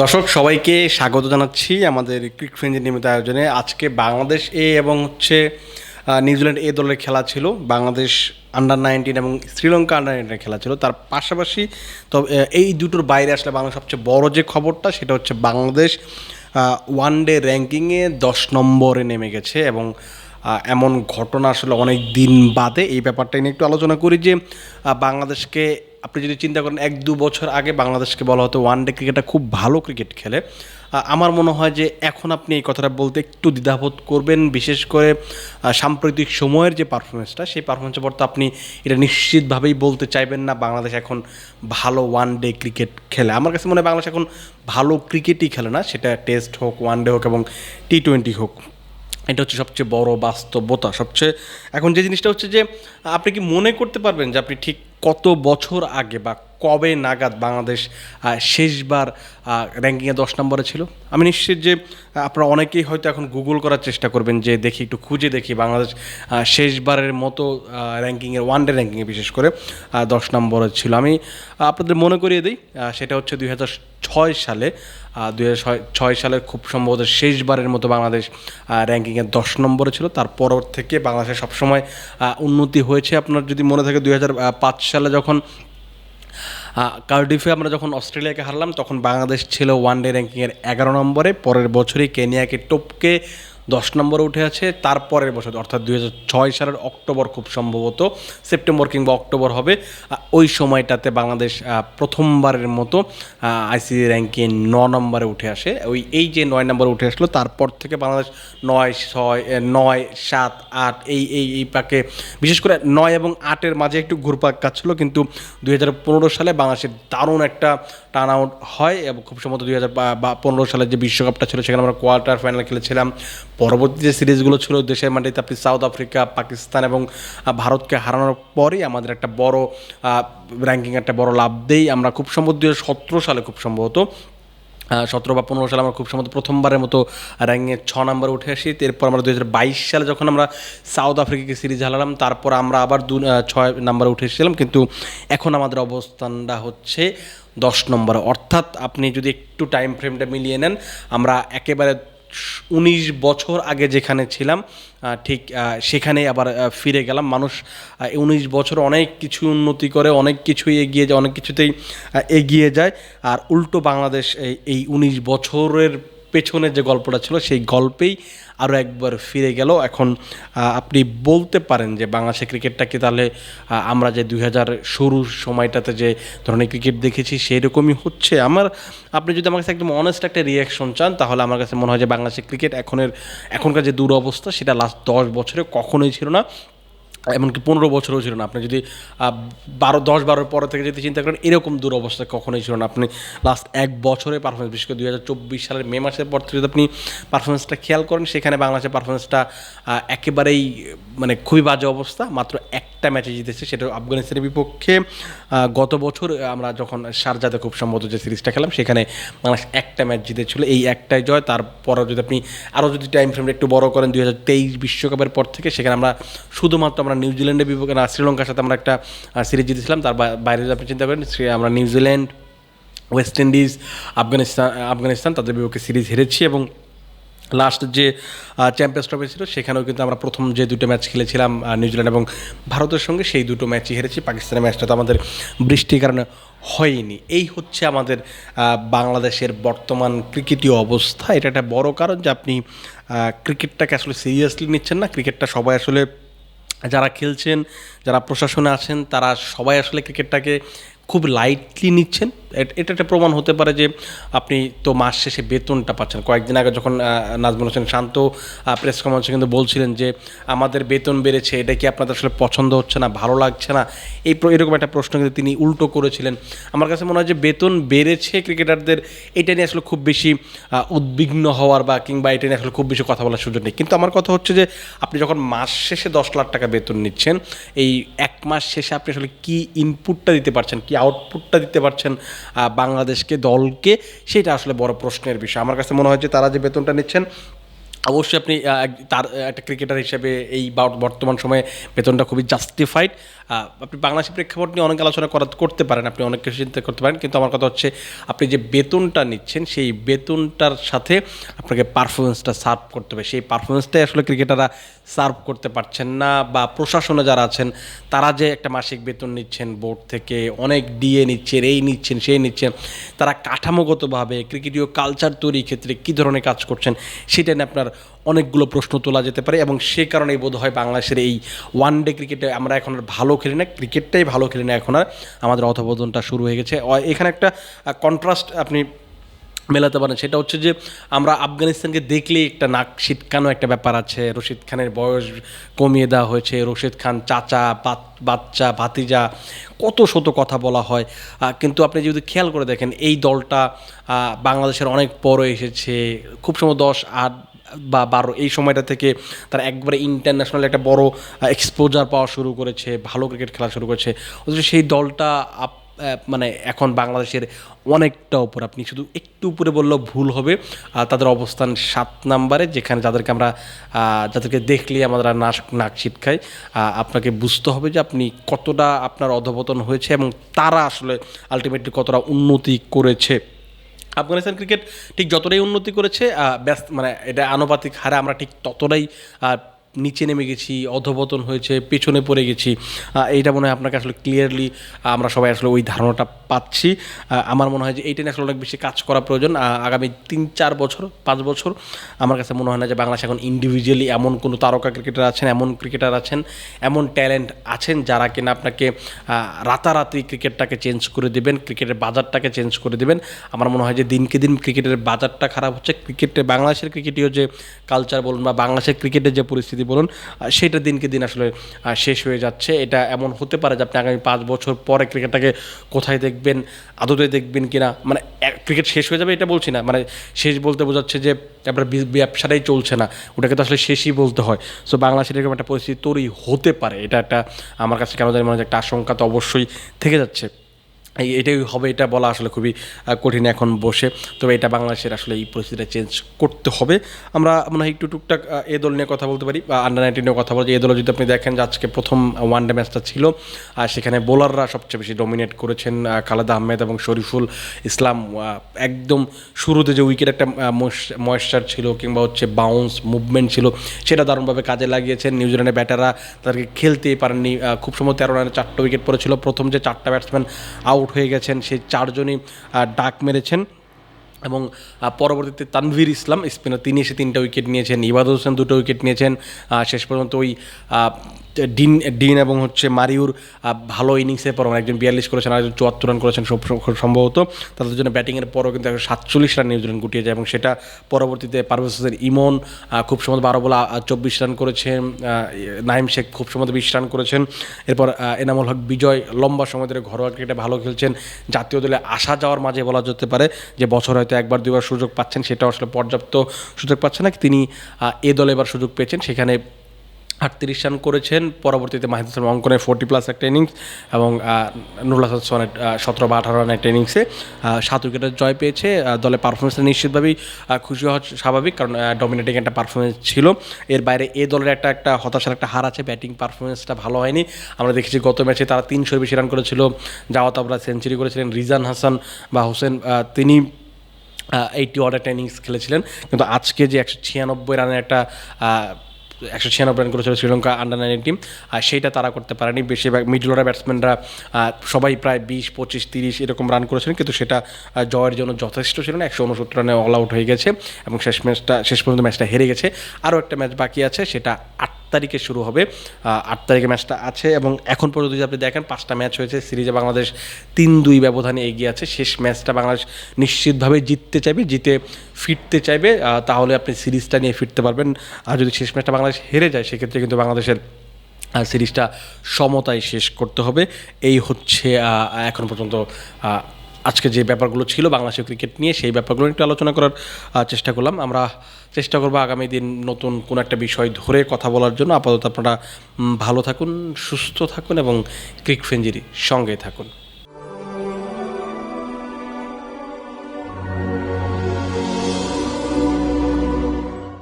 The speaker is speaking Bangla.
দর্শক, সবাইকে স্বাগত জানাচ্ছি আমাদের ক্রিক ফ্রেঞ্জের নিয়মিত আয়োজনে। আজকে বাংলাদেশ এ এবং হচ্ছে নিউজিল্যান্ড এ দলের খেলা ছিল। বাংলাদেশ আন্ডার নাইনটিন এবং শ্রীলঙ্কা আন্ডার নাইনটিনের খেলা ছিল। তার পাশাপাশি তবে এই দুটোর বাইরে আসলে বাংলাদেশ সবচেয়ে বড় যে খবরটা, সেটা হচ্ছে বাংলাদেশ ওয়ান ডে র্যাঙ্কিংয়ে দশ নম্বরে নেমে গেছে এবং এমন ঘটনা আসলে অনেক দিন বাদে। এই ব্যাপারটা নিয়ে একটু আলোচনা করি যে বাংলাদেশকে আপনি যদি চিন্তা করেন, এক দু বছর আগে বাংলাদেশকে বলা হতো ওয়ান ডে ক্রিকেটটা খুব ভালো ক্রিকেট খেলে। আমার মনে হয় যে এখন আপনি এই কথাটা বলতে একটু দ্বিধাবোধ করবেন, বিশেষ করে সাম্প্রতিক সময়ের যে পারফরমেন্সটা সেই পারফরমেন্সের পর তো আপনি এটা নিশ্চিতভাবেই বলতে চাইবেন না, বাংলাদেশ এখন ভালো ওয়ান ডে ক্রিকেট খেলে। আমার কাছে মনে হয় বাংলাদেশ এখন ভালো ক্রিকেটই খেলে না, সেটা টেস্ট হোক, ওয়ান ডে হোক এবং টি টোয়েন্টি হোক। এটা হচ্ছে সবচেয়ে বড় বাস্তবতা, সবচেয়ে এখন যে জিনিসটা হচ্ছে যে আপনি কি মনে করতে পারবেন যে আপনি ঠিক কত বছর আগে বা কবে নাগাদ বাংলাদেশ শেষবার র্যাঙ্কিংয়ে দশ নম্বরে ছিল? আমি নিশ্চিত যে আপনারা অনেকেই হয়তো এখন গুগল করার চেষ্টা করবেন যে দেখি, একটু খুঁজে দেখি বাংলাদেশ শেষবারের মতো র্যাঙ্কিংয়ের ওয়ান ডে র্যাঙ্কিংয়ে বিশেষ করে দশ নম্বরে ছিল। আমি আপনাদের মনে করিয়ে দিই সেটা হচ্ছে দুই হাজার ছয় সালে দুই ছয় সালে খুব সম্ভবত শেষবারের মতো বাংলাদেশ র্যাঙ্কিংয়ে দশ নম্বরে ছিল। তারপর থেকে বাংলাদেশে সবসময় উন্নতি হয়েছে। আপনার যদি মনে থাকে দুই হাজার পাঁচ সালে যখন কার্ডিফে আমরা যখন অস্ট্রেলিয়াকে হারলাম, তখন বাংলাদেশ ছিল ওয়ান ডে র্যাঙ্কিংয়ের এগারো নম্বরে। পরের বছরই কেনিয়াকে টপকে দশ নম্বরে উঠে আছে, তারপরের বছর, অর্থাৎ দুই ছয় সালের অক্টোবর খুব সম্ভবত, সেপ্টেম্বর কিংবা অক্টোবর হবে। ওই সময়টাতে বাংলাদেশ প্রথমবারের মতো আইসিসি র্যাঙ্কিং ন নম্বরে উঠে আসে। ওই, এই যে নয় নম্বরে উঠে আসলো, তারপর থেকে বাংলাদেশ নয় ছয় নয়, সাত, আট, এই এই এই পাকে, বিশেষ করে নয় এবং আটের মাঝে একটু ঘুরপাক কাজ ছিল কিন্তু দুই হাজার পনেরো সালে বাংলাদেশের দারুণ একটা টার্ন আউট হয় এবং খুব সম্ভবত দুই হাজার পনেরো সালের যে বিশ্বকাপটা ছিল, সেখানে আমরা কোয়ার্টার ফাইনাল খেলেছিলাম। পরবর্তী যে সিরিজগুলো ছিল, দেশের মাটিতে আপনি সাউথ আফ্রিকা, পাকিস্তান এবং ভারতকে হারানোর পরেই আমাদের একটা বড় র্যাঙ্কিং একটা বড় লাভ দেই। আমরা খুব সম্ভবত দুই সতেরো সালে খুব সম্ভবত সতেরো বা পনেরো সালে আমরা খুব সম্ভবত প্রথমবারের মতো র্যাঙ্কিংয়ে ছ নম্বরে উঠে আসি। এরপর আমরা দু হাজার বাইশ সালে যখন আমরা সাউথ আফ্রিকাকে সিরিজ হারালাম, তারপর আমরা আবার দু ছয় নম্বরে উঠে এসেছিলাম। কিন্তু এখন আমাদের অবস্থানটা হচ্ছে দশ নম্বরে। অর্থাৎ আপনি যদি একটু টাইম ফ্রেমটা মিলিয়ে নেন, আমরা একেবারে উনিশ বছর আগে যেখানে ছিলাম ঠিক সেখানে আবার ফিরে গেলাম। মানুষ উনিশ বছর অনেক কিছু উন্নতি করে, অনেক কিছুই এগিয়ে যায়, অনেক কিছুতেই এগিয়ে যায়। আর উল্টো বাংলাদেশ এই উনিশ বছরের পেছনের যে গল্পটা ছিল, সেই গল্পেই আরও একবার ফিরে গেল। এখন আপনি বলতে পারেন যে বাংলাদেশের ক্রিকেটটাকে তাহলে আমরা যে দুই হাজার শুরুর সময়টাতে যে ধরনের ক্রিকেট দেখেছি সেই রকমই হচ্ছে? আমার, আপনি যদি আমার কাছে একদম অনেস্ট একটা রিয়াকশন চান, তাহলে আমার কাছে মনে হয় যে বাংলাদেশের ক্রিকেট এখনের, এখনকার যে দুরবস্থা, সেটা লাস্ট দশ বছরে কখনোই ছিল না। এমনকি পনেরো বছরও ছিল না। আপনি যদি বারো, দশ বারোর পর থেকে যদি চিন্তা করেন, এরকম দুরবস্থা কখনোই ছিল না। আপনি লাস্ট এক বছরে পারফরমেন্স বিশেষ করে দুই হাজার চব্বিশ সালের মে মাসের পর থেকে যদি আপনি পারফরমেন্সটা খেয়াল করেন, সেখানে বাংলাদেশের পারফরমেন্সটা একেবারেই মানে খুবই বাজে অবস্থা। মাত্র একটা ম্যাচে জিতেছে, সেটা আফগানিস্তানের বিপক্ষে। গত বছর আমরা যখন শারজাতে খুব সম্ভবত যে সিরিজটা খেলাম, সেখানে বাংলাদেশ একটা ম্যাচ জিতেছিল। এই একটাই জয়। তারপর যদি আপনি আরও যদি টাইম ফ্রেমটা একটু বড় করেন, দুই হাজার তেইশ বিশ্বকাপের পর থেকে, সেখানে আমরা শুধুমাত্র আমরা নিউজিল্যান্ডের বিপক্ষে না, শ্রীলঙ্কার সাথে আমরা একটা সিরিজ জিতেছিলাম, তার বাইরে আপনি চিন্তা করেন আমরা New Zealand West Indies Afghanistan Afghanistan তাদের বিপক্ষে সিরিজ হেরেছি এবং লাস্ট যে চ্যাম্পিয়ন্স ট্রফি ছিল, সেখানেও কিন্তু আমরা প্রথম যে দুটো ম্যাচ খেলেছিলাম নিউজিল্যান্ড এবং ভারতের সঙ্গে, সেই দুটো ম্যাচই হেরেছি। পাকিস্তানের ম্যাচটা তো আমাদের বৃষ্টির কারণে হয়নি। এই হচ্ছে আমাদের বাংলাদেশের বর্তমান ক্রিকেটীয় অবস্থা। এটা একটা বড় কারণ যে আপনি ক্রিকেটটাকে আসলে সিরিয়াসলি নিচ্ছেন না। ক্রিকেটটা সবাই আসলে যারা খেলছেন যারা প্রশাসনে আছেন তারা সবাই আসলে ক্রিকেটটাকে খুব লাইটলি নিচ্ছেন। এটা একটা প্রমাণ হতে পারে যে আপনি তো মাস শেষে বেতনটা পাচ্ছেন। কয়েকদিন আগে যখন নাজমুল হোসেন শান্ত প্রেস কনফারেন্সে কিন্তু বলছিলেন যে আমাদের বেতন বেড়েছে, এটা কি আপনাদের আসলে পছন্দ হচ্ছে না, ভালো লাগছে না? এই এরকম একটা প্রশ্ন কিন্তু তিনি উল্টো করেছিলেন। আমার কাছে মনে হয় যে বেতন বেড়েছে ক্রিকেটারদের, এটা নিয়ে আসলে খুব বেশি উদ্বিগ্ন হওয়ার বা কিংবা এটা নিয়ে আসলে খুব বেশি কথা বলার সুযোগ নেই। কিন্তু আমার কথা হচ্ছে যে আপনি যখন মাস শেষে দশ লাখ টাকা বেতন নিচ্ছেন, এই এক মাস শেষে আপনি আসলে কী ইনপুটটা দিতে পারছেন? কি আউটপুটটা দিতে পারছেন বাংলাদেশকে, দলকে, সেটা আসলে বড় প্রশ্নের বিষয়। আমার কাছে মনে হয় যে তারা যে বেতনটা নিচ্ছেন, অবশ্যই আপনি তার একটা ক্রিকেটার হিসেবে এই বর্তমান সময়ে বেতনটা খুবই জাস্টিফাইড আপনি বাংলাদেশের প্রেক্ষাপট নিয়ে অনেক আলোচনা করা, করতে পারেন, আপনি অনেক কিছু চিন্তা করতে পারেন, কিন্তু আমার কথা হচ্ছে, আপনি যে বেতনটা নিচ্ছেন, সেই বেতনটার সাথে আপনাকে পারফরমেন্সটা সার্ভ করতে হবে। সেই পারফরমেন্সটাই আসলে ক্রিকেটাররা সার্ভ করতে পারছেন না বা প্রশাসনে যারা আছেন, তারা যে একটা মাসিক বেতন নিচ্ছেন, বোর্ড থেকে অনেক ডিএ নিচ্ছেন, এই নিচ্ছেন, সেই নিচ্ছেন, তারা কাঠামোগতভাবে ক্রিকেটীয় কালচার তৈরির ক্ষেত্রে কী ধরনের কাজ করছেন, সেটা নিয়ে আপনার অনেকগুলো প্রশ্ন তোলা যেতে পারে এবং সে কারণেই বোধ হয় বাংলাদেশের এই ওয়ান ডে ক্রিকেটে আমরা এখন আর ভালো খেলি না ক্রিকেটটাই ভালো খেলি না এখন আর। আমাদের অধবোধনটা শুরু হয়ে গেছে। এখানে একটা কন্ট্রাস্ট আপনি মেলাতে পারেন। সেটা হচ্ছে যে, আমরা আফগানিস্তানকে দেখলেই একটা নাক ছিটকানো একটা ব্যাপার আছে। রশিদ খানের বয়স কমিয়ে দেওয়া হয়েছে। রশিদ খান চাচা বাচ্চা, ভাতিজা, কত শত কথা বলা হয়। কিন্তু আপনি যদি খেয়াল করে দেখেন, এই দলটা বাংলাদেশের অনেক পরে এসেছে। খুব সময় দশ আট বা বারো, এই সময়টা থেকে তারা একবারে ইন্টারন্যাশনাল একটা বড় এক্সপোজার পাওয়া শুরু করেছে। ভালো ক্রিকেট খেলা শুরু করেছে। অথচ সেই দলটা আপ মানে এখন বাংলাদেশের অনেকটা উপর। আপনি শুধু একটু উপরে বললেও ভুল হবে। তাদের অবস্থান সাত নাম্বারে, যেখানে যাদেরকে আমরা যাদেরকে দেখলেই আমরা নাক নাক ছিটকাই। আপনাকে বুঝতে হবে যে আপনি কতটা আপনার অধপতন হয়েছে এবং তারা আসলে আলটিমেটলি কতটা উন্নতি করেছে। আফগানিস্তান ক্রিকেট ঠিক যতটাই উন্নতি করেছে ব্যস্ত মানে এটা আনুপাতিক হারে আমরা ঠিক ততটাই নিচে নেমে গেছি, অধপতন হয়েছে, পেছনে পড়ে গেছি। এইটা মনে হয় আপনাকে আসলে ক্লিয়ারলি আমরা সবাই আসলে ওই ধারণাটা পাচ্ছি। আমার মনে হয় যে এইটা নিয়ে আসলে অনেক বেশি কাজ করা প্রয়োজন। আগামী তিন, চার বছর, পাঁচ বছর, আমার কাছে মনে হয় না যে বাংলাদেশ এখন ইন্ডিভিজুয়ালি এমন কোনো তারকা ক্রিকেটার আছেন, এমন ক্রিকেটার আছেন, এমন ট্যালেন্ট আছেন যারা কিনা আপনাকে রাতারাতি ক্রিকেটটাকে চেঞ্জ করে দেবেন ক্রিকেটের বাজারটাকে চেঞ্জ করে দেবেন। আমার মনে হয় যে দিনকে দিন ক্রিকেটের বাজারটা খারাপ হচ্ছে। ক্রিকেটে বাংলাদেশের ক্রিকেটীয় যে কালচার বলুন বা বাংলাদেশের ক্রিকেটের যে পরিস্থিতি বলুন আহ, সেটা দিনকে দিন আসলে শেষ হয়ে যাচ্ছে। এটা এমন হতে পারে যে আপনি আগামী পাঁচ বছর পরে ক্রিকেটটাকে কোথায় দেখবেন আদতে দেখবেন কিনা? মানে ক্রিকেট শেষ হয়ে যাবে এটা বলছি না। মানে শেষ বলতে বোঝাচ্ছে যে আপনার ব্যবসাটাই চলছে না। ওটাকে তো আসলে শেষই বলতে হয়। সো বাংলাদেশের এরকম একটা পরিস্থিতি তৈরি হতে পারে। এটা একটা আমার কাছে কেন জানি মনে হয় একটা আশঙ্কা তো অবশ্যই থেকে যাচ্ছে। এটাই হবে, এটা বলা আসলে খুবই কঠিন এখন বসে। তবে এটা বাংলাদেশের আসলে এই পরিস্থিতিটা চেঞ্জ করতে হবে। আমরা মনে হয় একটু টুকটাক এ দল নিয়ে কথা বলতে পারি, বা আন্ডার নাইনটিন নিয়ে কথা বলতে এ দলে যদি আপনি দেখেন যে আজকে প্রথম ওয়ান ডে ম্যাচটা ছিল আর সেখানে বোলাররা সবচেয়ে বেশি ডমিনেট করেছেন খালেদ আহমেদ এবং শরীফুল ইসলাম একদম শুরুতে যে উইকেট একটা ময়েশ্চার ছিল কিংবা হচ্ছে বাউন্স মুভমেন্ট ছিল, সেটা দারুণভাবে কাজে লাগিয়েছেন। নিউজিল্যান্ডের ব্যাটাররা তাদেরকে খেলতেই পারেননি খুব সময় তেরো রানে চারটা উইকেট পড়েছিল। প্রথম যে চারটা ব্যাটসম্যান আউট হয়ে গেছেন, সেই চারজনই ডাক মেরেছেন। এবং পরবর্তীতে তানভীর ইসলাম, স্পিনার, তিনি এসে তিনটা উইকেট নিয়েছেন। ইবাদ হোসেন দুটো উইকেট নিয়েছেন। শেষ পর্যন্ত ওই ডিন ডিন এবং হচ্ছে মারিউর ভালো ইনিংসের পর একজন বিয়াল্লিশ করেছেন আর একজন চুয়াত্তর রান করেছেন সম্ভবত। তাদের জন্য ব্যাটিংয়ের পরও কিন্তু একশো সাতচল্লিশ রান নিউজিল্যান্ড গুটিয়ে যায় এবং সেটা পরবর্তীতে পারভেজ হোসেন ইমন খুব সম্ভবত বারো বলে চব্বিশ রান করেছেন নাইম শেখ খুব সম্ভবত বিশ রান করেছেন। এরপর এনামুল হক, বিজয় লম্বা সময় ধরে ঘরোয়া ক্রিকেটে ভালো খেলছেন। জাতীয় দলে আসা যাওয়ার মাঝে বলা যেতে পারে যে বছর হয়তো একবার দুবার সুযোগ পাচ্ছেন সেটা আসলে পর্যাপ্ত সুযোগ পাচ্ছে না। তিনি এ দলে এবার সুযোগ পেয়েছেন, সেখানে আটত্রিশ রান করেছেন। পরবর্তীতে মাহিদ হাসান অঙ্কনের ফোর্টি প্লাস একটা ইনিংস এবং নুরুল হাসান সোহানের সতেরো বা আঠারো রানের একটা ইনিংসে সাত উইকেটের জয় পেয়েছে। আহ, দলের পারফরমেন্সে নিশ্চিতভাবেই খুশি হওয়া স্বাভাবিক কারণ ডমিনেটিং একটা পারফরমেন্স ছিল। এর বাইরে এ দলের একটা একটা হতাশার একটা হার আছে। ব্যাটিং পারফরমেন্সটা ভালো হয়নি। আমরা দেখেছি গত ম্যাচে তারা তিনশোর বেশি রান করেছিল। জাওয়াত আবরা সেঞ্চুরি করেছিলেন রিজান হাসান বা হোসেন তিনি এইটি অর্ডার ইনিংস খেলেছিলেন। কিন্তু আজকে যে একশো ছিয়ানব্বই রানের একটা একশো ছিয়ানব্বই রান করেছিল শ্রীলঙ্কা আন্ডার নাইনটিন টিম আর সেইটা তারা করতে পারেনি। বেশিরভাগ মিডল অর্ডার ব্যাটসম্যানরা সবাই প্রায় বিশ, পঁচিশ, তিরিশ এরকম রান করেছিলেন কিন্তু সেটা জয়ের জন্য যথেষ্ট ছিল না। একশো উনসত্তর রানে অল আউট হয়ে গেছে এবং শেষ ম্যাচটা শেষ পর্যন্ত ম্যাচটা হেরে গেছে। আরও একটা ম্যাচ বাকি আছে, সেটা আট তারিখে শুরু হবে আট তারিখে ম্যাচটা আছে এবং এখন পর্যন্ত যদি আপনি দেখেন পাঁচটা ম্যাচ হয়েছে, সিরিজে বাংলাদেশ তিন দুই ব্যবধানে এগিয়ে আছে, শেষ ম্যাচটা বাংলাদেশ নিশ্চিতভাবে জিততে চাইবে, জিতে ফিরতে চাইবে তাহলে আপনি সিরিজটা নিয়ে ফিরতে পারবেন। আর যদি শেষ ম্যাচটা বাংলাদেশ হেরে যায়, সেক্ষেত্রে কিন্তু বাংলাদেশের সিরিজটা সমতায় শেষ করতে হবে। এই হচ্ছে এখন পর্যন্ত আজকে যে ব্যাপারগুলো ছিল বাংলাদেশের ক্রিকেট নিয়ে, সেই ব্যাপারগুলো একটু আলোচনা করার চেষ্টা করলাম। আমরা চেষ্টা করব আগামী দিন নতুন কোনো একটা বিষয় ধরে কথা বলার জন্য। আপাতত আপনারা ভালো থাকুন, সুস্থ থাকুন এবং ক্রিক ফেঞ্জিরি সঙ্গে থাকুন।